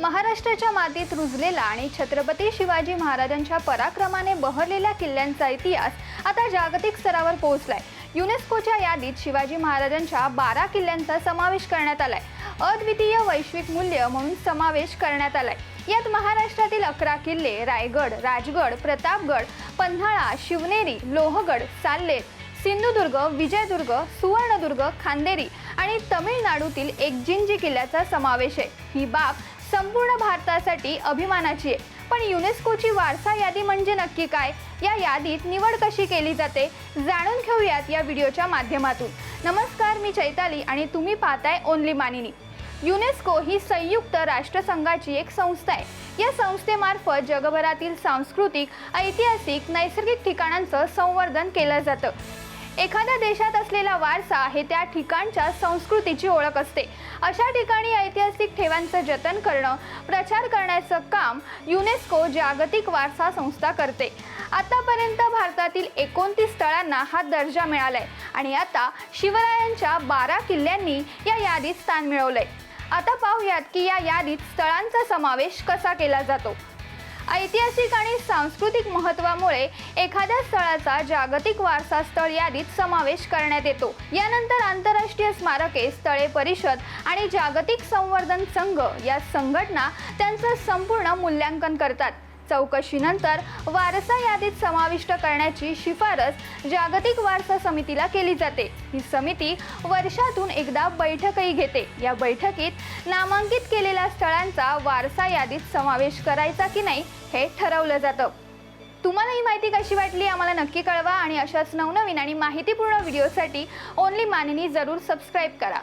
महाराष्ट्राच्या मातीत रुजलेला आणि छत्रपती शिवाजी महाराजांच्या पराक्रमाने बहरलेल्या किल्ल्यांचा इतिहास आता जागतिक स्तरावर पोहोचलाय. युनेस्कोच्या यादीत शिवाजी महाराजांच्या बारा किल्ल्यांचा समावेश करण्यात आलाय. अद्वितीय वैश्विक मूल्य म्हणून समावेश करण्यात आलाय. यात महाराष्ट्रातील अकरा किल्ले रायगड राजगड प्रतापगड पन्हाळा शिवनेरी लोहगड साल्लेर सिंधुदुर्ग विजयदुर्ग सुवर्णदुर्ग खांदेरी आणि तमिळनाडूतील एकजिंजी किल्ल्याचा समावेश आहे. ही बाब संपूर्ण भारतासाठी अभिमानाची आहे. पण युनेस्कोची वारसा यादी म्हणजे नक्की काय? या यादीत निवड कशी केली जाते? जाणून घेऊयात या व्हिडिओच्या माध्यमातून. नमस्कार मी चैताली आणि तुम्ही पाहताय ओनली मानिनी. युनेस्को ही संयुक्त राष्ट्रसंघाची एक संस्था आहे. या संस्थेमार्फत जगभरातील सांस्कृतिक ऐतिहासिक नैसर्गिक ठिकाणांचं संवर्धन केलं जातं. एखाद्या देशात असलेला वारसा हे त्या ठिकाणच्या संस्कृतीची ओळख असते. अशा ठिकाणी ऐतिहासिक ठेवांचं जतन करणं प्रचार करण्याचं काम युनेस्को जागतिक वारसा संस्था करते. आतापर्यंत भारतातील एकोणतीस स्थळांना हा दर्जा मिळालाय आणि आता शिवरायांच्या बारा किल्ल्यांनी या यादीत स्थान मिळवलंय. आता पाहूयात की या यादीत स्थळांचा समावेश कसा केला जातो. ऐतिहासिक आणि सांस्कृतिक महत्त्वामुळे एखाद्या स्थळाचा जागतिक वारसा स्थळ यादीत समावेश करण्यात येतो. यानंतर आंतरराष्ट्रीय स्मारके स्थळे परिषद आणि जागतिक संवर्धन संघ या संघटना त्यांचं संपूर्ण मूल्यांकन करतात. चौकशीनंतर वारसा यादीत समाविष्ट करण्याची शिफारस जागतिक वारसा समितीला केली जाते. ही समिती वर्षातून एकदा बैठकही घेते. या बैठकीत नामांकित केलेल्या स्थळांचा वारसा यादीत समावेश करायचा की नाही हे ठरवलं जातं. तुम्हाला ही माहिती कशी वाटली आम्हाला नक्की कळवा आणि अशाच नवनवीन आणि माहितीपूर्ण व्हिडिओसाठी ओनली मानिनी जरूर सबस्क्राईब करा.